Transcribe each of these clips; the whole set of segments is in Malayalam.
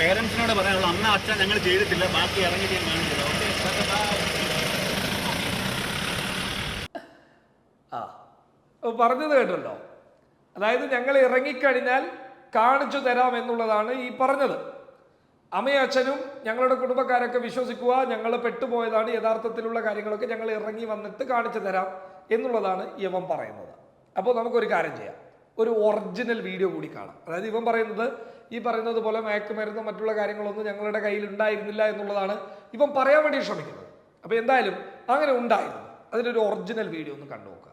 പേരൻസിനോട് പറയാനുള്ള അന്ന് അച്ഛൻ ഞങ്ങൾ ചെയ്തിട്ടില്ല ബാക്കി ഇറങ്ങി കാണിച്ചില്ല പറഞ്ഞത് കേട്ടല്ലോ. അതായത് ഞങ്ങൾ ഇറങ്ങിക്കഴിഞ്ഞാൽ കാണിച്ചു തരാം എന്നുള്ളതാണ് ഈ പറഞ്ഞത്. അമ്മയും അച്ഛനും ഞങ്ങളുടെ കുടുംബക്കാരൊക്കെ വിശ്വസിക്കുക ഞങ്ങൾ പെട്ടുപോയതാണ് യഥാർത്ഥത്തിലുള്ള കാര്യങ്ങളൊക്കെ ഞങ്ങൾ ഇറങ്ങി വന്നിട്ട് കാണിച്ചു തരാം എന്നുള്ളതാണ് ഇവൻ പറയുന്നത്. അപ്പോൾ നമുക്കൊരു കാര്യം ചെയ്യാം. ഒരു ഒറിജിനൽ വീഡിയോ കൂടി കാണാം. അതായത് ഇവൻ പറയുന്നത് ഈ പറയുന്നത് പോലെ മയക്കുമരുന്നും മറ്റുള്ള കാര്യങ്ങളൊന്നും ഞങ്ങളുടെ കയ്യിൽ ഉണ്ടായിരുന്നില്ല എന്നുള്ളതാണ് ഇപ്പം പറയാൻ വേണ്ടി ശ്രമിക്കുന്നത്. അപ്പോൾ എന്തായാലും അങ്ങനെ ഉണ്ടായിരുന്നു. അതിനൊരു ഒറിജിനൽ വീഡിയോ ഒന്ന് കണ്ടു ആയിരുന്നു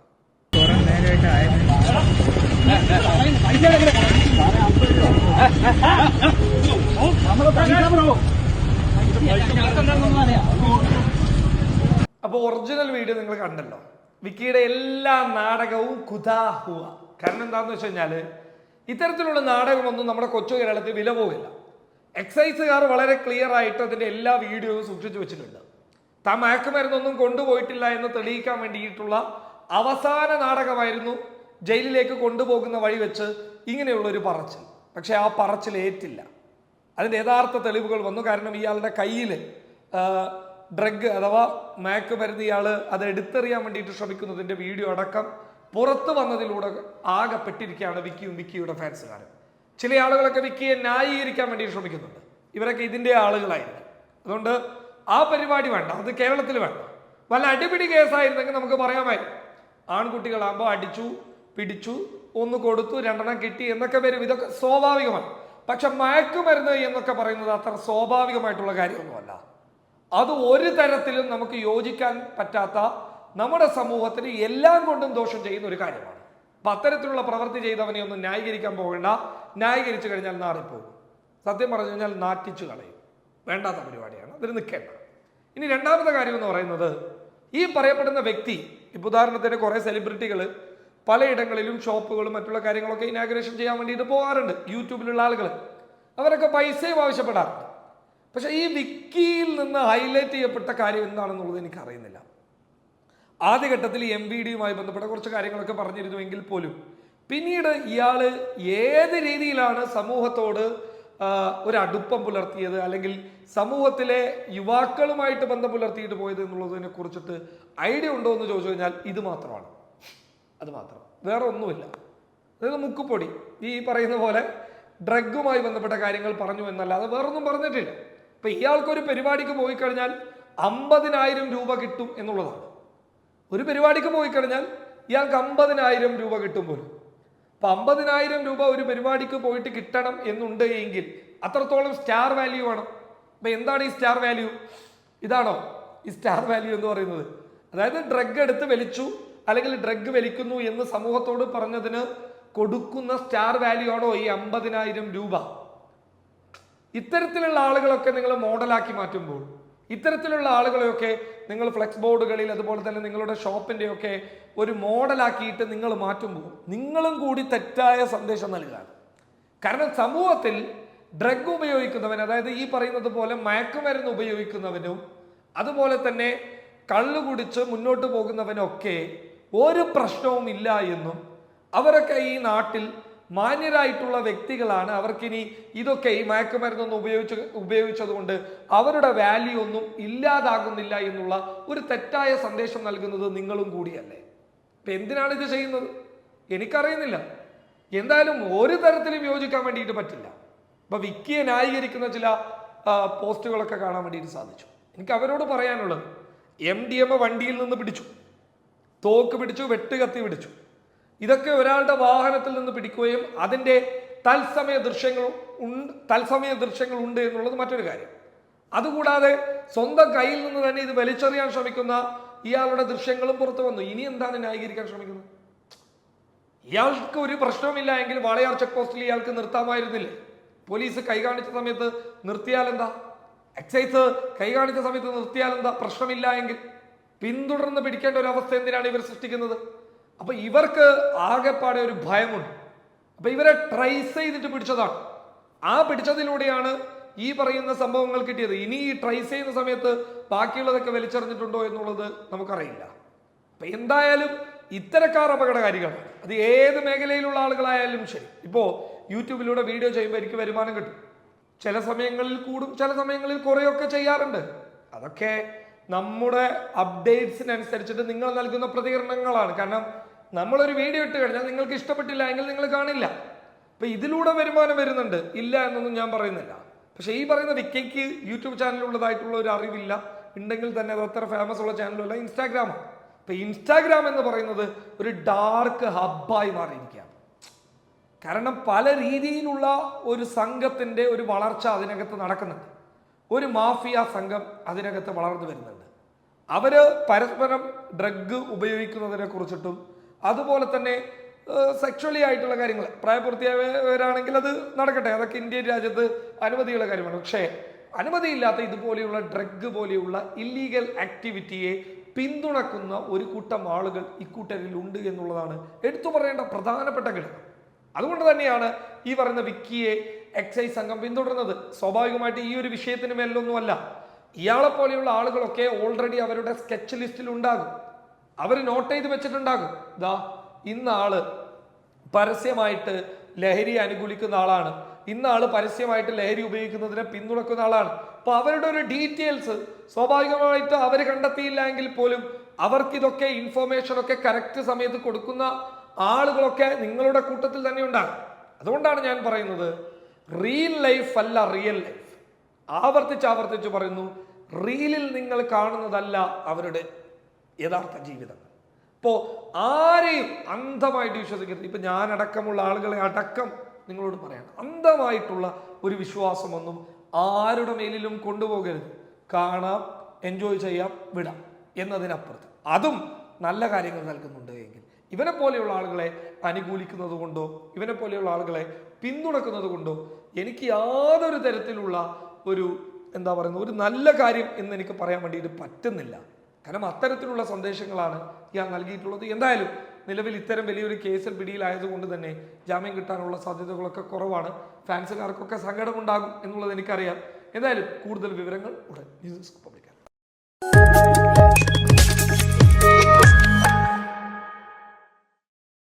അപ്പോൾ ഒറിജിനൽ വീഡിയോ നിങ്ങൾ കണ്ടല്ലോ. വിക്കിയുടെ എല്ലാ നാടകവും കുതാഹുവ. കാരണം എന്താണെന്ന് വെച്ച് കഴിഞ്ഞാൽ ഇത്തരത്തിലുള്ള നാടകമൊന്നും നമ്മുടെ കൊച്ചു കേരളത്തിൽ വില പോകില്ല. എക്സൈസുകാർ വളരെ ക്ലിയർ ആയിട്ട് അതിന്റെ എല്ലാ വീഡിയോയും സൂക്ഷിച്ചു വെച്ചിട്ടുണ്ട്. താൻ മയക്കുമരുന്നൊന്നും കൊണ്ടുപോയിട്ടില്ല എന്ന് തെളിയിക്കാൻ വേണ്ടിയിട്ടുള്ള അവസാന നാടകമായിരുന്നു ജയിലിലേക്ക് കൊണ്ടുപോകുന്ന വഴി വെച്ച് ഇങ്ങനെയുള്ള ഒരു പറച്ചിൽ. പക്ഷെ ആ പറച്ചിൽ ഏറ്റില്ല. അതിന്റെ യഥാർത്ഥ തെളിവുകൾ വന്നു. കാരണം ഇയാളുടെ കയ്യിൽ ഡ്രഗ് അഥവാ മയക്കുമരുന്ന് ഇയാൾ അത് എടുത്തെറിയാൻ വേണ്ടിയിട്ട് ശ്രമിക്കുന്നതിന്റെ വീഡിയോ അടക്കം പുറത്തു വന്നതിലൂടെ ആകെ പെട്ടിരിക്കുകയാണ് വിക്കിയും വിക്കിയുടെ ഫാൻസുകാരും. ചില ആളുകളൊക്കെ വിക്കിയെ ന്യായീകരിക്കാൻ വേണ്ടി ശ്രമിക്കുന്നുണ്ട്. ഇവരൊക്കെ ഇതിന്റെ ആളുകളായിരുന്നു അതുകൊണ്ട് ആ പരിപാടി വേണ്ട അത് കേരളത്തിൽ വേണ്ട. വല്ല അടിപിടി കേസായിരുന്നെങ്കിൽ നമുക്ക് പറയാമായിരുന്നു. ആൺകുട്ടികളാകുമ്പോൾ അടിച്ചു പിടിച്ചു ഒന്ന് കൊടുത്തു രണ്ടെണ്ണം കിട്ടി എന്നൊക്കെ വരും. ഇതൊക്കെ സ്വാഭാവികമാണ്. പക്ഷെ മയക്കുമരുന്ന് എന്നൊക്കെ പറയുന്നത് അത്ര സ്വാഭാവികമായിട്ടുള്ള കാര്യമൊന്നുമല്ല. അത് ഒരു തരത്തിലും നമുക്ക് യോജിക്കാൻ പറ്റാത്ത നമ്മുടെ സമൂഹത്തിന് എല്ലാം കൊണ്ടും ദോഷം ചെയ്യുന്ന ഒരു കാര്യമാണ്. അപ്പൊ അത്തരത്തിലുള്ള പ്രവൃത്തി ചെയ്തവനെ ഒന്നും ന്യായീകരിക്കാൻ പോകേണ്ട. ന്യായീകരിച്ചു കഴിഞ്ഞാൽ നാറിപ്പോകും. സത്യം പറഞ്ഞു കഴിഞ്ഞാൽ നാറ്റിച്ചു കളയും. വേണ്ടാത്ത പരിപാടിയാണ്. അതിന് നിൽക്കേണ്ട. ഇനി രണ്ടാമത്തെ കാര്യം എന്ന് പറയുന്നത് ഈ പറയപ്പെടുന്ന വ്യക്തി ഇപ്പൊ ഉദാഹരണത്തിന് കുറെ സെലിബ്രിറ്റികൾ പലയിടങ്ങളിലും ഷോപ്പുകളും മറ്റുള്ള കാര്യങ്ങളൊക്കെ ഇനാഗ്രേഷൻ ചെയ്യാൻ വേണ്ടിയിട്ട് പോകാറുണ്ട്. യൂട്യൂബിലുള്ള ആളുകൾ അവരൊക്കെ പൈസയും ആവശ്യപ്പെടാറുണ്ട്. പക്ഷേ ഈ വിക്കിയിൽ നിന്ന് ഹൈലൈറ്റ് ചെയ്യപ്പെട്ട കാര്യം എന്താണെന്നുള്ളത് എനിക്ക് അറിയുന്നില്ല ആദ്യഘട്ടത്തിൽ എം വി ഡിയുമായി ബന്ധപ്പെട്ട കുറച്ച് കാര്യങ്ങളൊക്കെ പറഞ്ഞിരുന്നുവെങ്കിൽ പോലും പിന്നീട് ഇയാൾ ഏത് രീതിയിലാണ് സമൂഹത്തോട് ഒരു അടുപ്പം പുലർത്തിയത് അല്ലെങ്കിൽ സമൂഹത്തിലെ യുവാക്കളുമായിട്ട് ബന്ധം പുലർത്തിയിട്ട് പോയത് എന്നുള്ളതിനെ കുറിച്ചിട്ട് ഐഡിയ ഉണ്ടോ എന്ന് ചോദിച്ചു കഴിഞ്ഞാൽ ഇത് മാത്രമാണ്. അത് മാത്രം. വേറെ ഒന്നുമില്ല. അതായത് മുക്കുപൊടി. ഈ പറയുന്ന പോലെ ഡ്രഗുമായി ബന്ധപ്പെട്ട കാര്യങ്ങൾ പറഞ്ഞു എന്നല്ലാതെ വേറൊന്നും പറഞ്ഞിട്ടില്ല. ഇപ്പൊ ഇയാൾക്കൊരു പരിപാടിക്ക് പോയി കഴിഞ്ഞാൽ അമ്പതിനായിരം രൂപ കിട്ടും എന്നുള്ളതാണ്. ഒരു പരിപാടിക്ക് പോയി കഴിഞ്ഞാൽ ഇയാൾക്ക് അമ്പതിനായിരം രൂപ കിട്ടും പോലും. അപ്പൊ അമ്പതിനായിരം രൂപ ഒരു പരിപാടിക്ക് പോയിട്ട് കിട്ടണം എന്നുണ്ട് എങ്കിൽ അത്രത്തോളം സ്റ്റാർ വാല്യൂ ആണ് അപ്പൊ എന്താണ് ഈ സ്റ്റാർ വാല്യൂ? ഇതാണോ ഈ സ്റ്റാർ വാല്യൂ എന്ന് പറയുന്നത്? അതായത് ഡ്രഗ് എടുത്ത് വലിച്ചു അല്ലെങ്കിൽ ഡ്രഗ് വലിക്കുന്നു എന്ന് സമൂഹത്തോട് പറഞ്ഞതിന് കൊടുക്കുന്ന സ്റ്റാർ വാല്യൂ ആണോ ഈ അമ്പതിനായിരം രൂപ? ഇത്തരത്തിലുള്ള ആളുകളൊക്കെ നിങ്ങൾ മോഡലാക്കി മാറ്റുമ്പോൾ ഇത്തരത്തിലുള്ള ആളുകളെയൊക്കെ നിങ്ങൾ ഫ്ലെക്സ് ബോർഡുകളിൽ അതുപോലെ തന്നെ നിങ്ങളുടെ ഷോപ്പിന്റെ ഒക്കെ ഒരു മോഡലാക്കിയിട്ട് നിങ്ങൾ മാറ്റുമ്പോൾ നിങ്ങളും കൂടി തെറ്റായ സന്ദേശം നൽകുകയാണ് കാരണം സമൂഹത്തിൽ ഡ്രഗ് ഉപയോഗിക്കുന്നവൻ അതായത് ഈ പറയുന്നത് പോലെ മയക്കുമരുന്ന് ഉപയോഗിക്കുന്നവനും അതുപോലെ തന്നെ കള്ളു കുടിച്ച് മുന്നോട്ട് പോകുന്നവനൊക്കെ ഒരു പ്രശ്നവും ഇല്ല എന്നും അവരൊക്കെ ഈ നാട്ടിൽ മാന്യരായിട്ടുള്ള വ്യക്തികളാണ് അവർക്കിനി ഇതൊക്കെ ഈ മയക്കുമരുന്നൊന്നും ഉപയോഗിച്ച് ഉപയോഗിച്ചതുകൊണ്ട് അവരുടെ വാല്യൂ ഒന്നും ഇല്ലാതാകുന്നില്ല എന്നുള്ള ഒരു തെറ്റായ സന്ദേശം നൽകുന്നത് നിങ്ങളും കൂടിയല്ലേ? ഇപ്പൊ എന്തിനാണ് ഇത് ചെയ്യുന്നത്? എനിക്കറിയുന്നില്ല. എന്തായാലും ഒരു തരത്തിലും യോജിക്കാൻ വേണ്ടിയിട്ട് പറ്റില്ല. ഇപ്പൊ വിക്കിയെ ന്യായീകരിക്കുന്ന ചില പോസ്റ്റുകളൊക്കെ കാണാൻ വേണ്ടിയിട്ട് സാധിച്ചു. എനിക്ക് അവരോട് പറയാനുള്ളത് എം ഡി എം വണ്ടിയിൽ നിന്ന് പിടിച്ചു. തോക്ക് പിടിച്ചു വെട്ടുകത്തി പിടിച്ചു. ഇതൊക്കെ ഒരാളുടെ വാഹനത്തിൽ നിന്ന് പിടിക്കുകയും അതിന്റെ തത്സമയ ദൃശ്യങ്ങൾ ഉണ്ട് തത്സമയ ദൃശ്യങ്ങൾ ഉണ്ട് എന്നുള്ളത് മറ്റൊരു കാര്യം. അതുകൂടാതെ സ്വന്തം കയ്യിൽ നിന്ന് തന്നെ ഇത് വലിച്ചെറിയാൻ ശ്രമിക്കുന്ന ഇയാളുടെ ദൃശ്യങ്ങളും പുറത്തു വന്നു. ഇനി എന്താണ് ന്യായീകരിക്കാൻ ശ്രമിക്കുന്നത്? ഇയാൾക്ക് ഒരു പ്രശ്നവുമില്ല എങ്കിൽ വാളയാർ ചെക്ക് പോസ്റ്റിൽ ഇയാൾക്ക് നിർത്താമായിരുന്നില്ലേ? പോലീസ് കൈ കാണിച്ച സമയത്ത് നിർത്തിയാൽ എന്താ എക്സൈസ് കൈ കാണിച്ച സമയത്ത് നിർത്തിയാൽ എന്താ പ്രശ്നമില്ല എങ്കിൽ പിന്തുടർന്ന് പിടിക്കേണ്ട ഒരു അവസ്ഥ എന്തിനാണ് ഇവർ സൃഷ്ടിക്കുന്നത്? അപ്പൊ ഇവർക്ക് ആകെപ്പാടെ ഒരു ഭയമുണ്ട്. അപ്പൊ ഇവരെ ട്രൈസ് ചെയ്തിട്ട് പിടിച്ചതാണ്. ആ പിടിച്ചതിലൂടെയാണ് ഈ പറയുന്ന സംഭവങ്ങൾ കിട്ടിയത്. ഇനി ഈ ട്രൈസ് ചെയ്യുന്ന സമയത്ത് ബാക്കിയുള്ളതൊക്കെ വലിച്ചെറിഞ്ഞിട്ടുണ്ടോ എന്നുള്ളത് നമുക്കറിയില്ല. അപ്പൊ എന്തായാലും ഇത്തരക്കാർ അപകടകാരികളാണ്. അത് ഏത് മേഖലയിലുള്ള ആളുകളായാലും ശരി. ഇപ്പോ യൂട്യൂബിലൂടെ വീഡിയോ ചെയ്യുമ്പോൾ എനിക്ക് വരുമാനം കിട്ടും. ചില സമയങ്ങളിൽ കൂടും ചില സമയങ്ങളിൽ കുറയൊക്കെ ചെയ്യാറുണ്ട്. അതൊക്കെ നമ്മുടെ അപ്ഡേറ്റ്സിനനുസരിച്ചിട്ട് നിങ്ങൾ നൽകുന്ന പ്രതികരണങ്ങളാണ്. കാരണം നമ്മളൊരു വീഡിയോ ഇട്ട് കഴിഞ്ഞാൽ നിങ്ങൾക്ക് ഇഷ്ടപ്പെട്ടില്ല എങ്കിൽ നിങ്ങൾ കാണില്ല. അപ്പൊ ഇതിലൂടെ വരുമാനം വരുന്നുണ്ട്. ഇല്ല എന്നൊന്നും ഞാൻ പറയുന്നില്ല. പക്ഷെ ഈ പറയുന്ന വിക്കയ്ക്ക് യൂട്യൂബ് ചാനലുള്ളതായിട്ടുള്ള ഒരു അറിവില്ല. ഉണ്ടെങ്കിൽ തന്നെ അത് അത്ര ഫേമസ് ഉള്ള ചാനലല്ല ഇൻസ്റ്റാഗ്രാം അപ്പൊ ഇൻസ്റ്റാഗ്രാം എന്ന് പറയുന്നത് ഒരു ഡാർക്ക് ഹബ്ബായി മാറിയിരിക്കുകയാണ്. കാരണം പല രീതിയിലുള്ള ഒരു സംഘത്തിന്റെ ഒരു വളർച്ച അതിനകത്ത് നടക്കുന്നുണ്ട്. ഒരു മാഫിയ സംഘം അതിനകത്ത് വളർന്നു വരുന്നുണ്ട്. അവർ പരസ്പരം ഡ്രഗ് ഉപയോഗിക്കുന്നതിനെ കുറിച്ചിട്ടും അതുപോലെ തന്നെ സെക്ഷലി ആയിട്ടുള്ള കാര്യങ്ങൾ. പ്രായപൂർത്തിയായവരാണെങ്കിൽ അത് നടക്കട്ടെ. അതൊക്കെ ഇന്ത്യൻ രാജ്യത്ത് അനുമതിയുള്ള കാര്യമാണ്. പക്ഷേ അനുമതിയില്ലാത്ത ഇതുപോലെയുള്ള ഡ്രഗ് പോലെയുള്ള ഇല്ലീഗൽ ആക്ടിവിറ്റിയെ പിന്തുണക്കുന്ന ഒരു കൂട്ടം ആളുകൾ ഇക്കൂട്ടരിൽ ഉണ്ട് എന്നുള്ളതാണ് എടുത്തു പറയേണ്ട പ്രധാനപ്പെട്ട ഘടകം. അതുകൊണ്ട് തന്നെയാണ് ഈ പറയുന്ന വിക്കിയെ എക്സൈസ് സംഘം പിന്തുടർന്നത്. സ്വാഭാവികമായിട്ട് ഈ ഒരു വിഷയത്തിന് മേലൊന്നുമല്ല. ഇയാളെ പോലെയുള്ള ആളുകളൊക്കെ ഓൾറെഡി അവരുടെ സ്കെച്ച് ലിസ്റ്റിൽ ഉണ്ടാകും. അവർ നോട്ട് ചെയ്ത് വെച്ചിട്ടുണ്ടാകും. ദാ ഇന്ന ആൾ പരസ്യമായിട്ട് ലഹരി അനുകൂലിക്കുന്ന ആളാണ്. ഇന്ന ആൾ പരസ്യമായിട്ട് ലഹരി ഉപയോഗിക്കുന്നതിനെ പിന്തുണക്കുന്ന ആളാണ്. അപ്പൊ അവരുടെ ഒരു ഡീറ്റെയിൽസ് സ്വാഭാവികമായിട്ട് അവർ കണ്ടെത്തിയില്ല എങ്കിൽ പോലും അവർക്ക് ഇതൊക്കെ ഇൻഫർമേഷൻ ഒക്കെ കറക്റ്റ് സമയത്ത് കൊടുക്കുന്ന ആളുകളൊക്കെ നിങ്ങളുടെ കൂട്ടത്തിൽ തന്നെ ഉണ്ടാകും. അതുകൊണ്ടാണ് ഞാൻ പറയുന്നത് റിയൽ ലൈഫ് അല്ല റിയൽ ലൈഫ് ആവർത്തിച്ച് ആവർത്തിച്ച് പറയുന്നു റീലിൽ നിങ്ങൾ കാണുന്നതല്ല അവരുടെ യഥാർത്ഥ ജീവിതം. ഇപ്പോ ആരെയും അന്ധമായിട്ട് വിശ്വസിക്കരുത്? ഇപ്പം ഞാൻ അടക്കമുള്ള ആളുകളെ അടക്കം നിങ്ങളോട് പറയാം അന്ധമായിട്ടുള്ള ഒരു വിശ്വാസമൊന്നും ആരുടെ മേലിലും കൊണ്ടുപോകരുത്. കാണാം എൻജോയ് ചെയ്യാം വിടാം എന്നതിനപ്പുറത്ത്. അതും നല്ല കാര്യങ്ങൾ നൽകുന്നുണ്ട് എങ്കിൽ. ഇവനെ പോലെയുള്ള ആളുകളെ അനുകൂലിക്കുന്നത് കൊണ്ടോ ഇവനെ പോലെയുള്ള ആളുകളെ പിന്തുണക്കുന്നത് കൊണ്ടോ എനിക്ക് യാതൊരു തരത്തിലുള്ള ഒരു എന്താ പറയുന്നത് ഒരു നല്ല കാര്യം എന്ന് എനിക്ക് പറയാൻ വേണ്ടിയിട്ട് പറ്റുന്നില്ല. കാരണം അത്തരത്തിലുള്ള സന്ദേശങ്ങളാണ് ഇയാൾ നൽകിയിട്ടുള്ളത്. എന്തായാലും നിലവിൽ ഇത്തരം വലിയൊരു കേസിൽ പിടിയിലായതുകൊണ്ട് തന്നെ ജാമ്യം കിട്ടാനുള്ള സാധ്യതകളൊക്കെ കുറവാണ്. ഫാൻസുകാർക്കൊക്കെ സങ്കടമുണ്ടാകും എന്നുള്ളത് എനിക്കറിയാം. എന്തായാലും കൂടുതൽ വിവരങ്ങൾ ഉടൻ ന്യൂസ് ഡെസ്ക് പബ്ലിക്കാണ്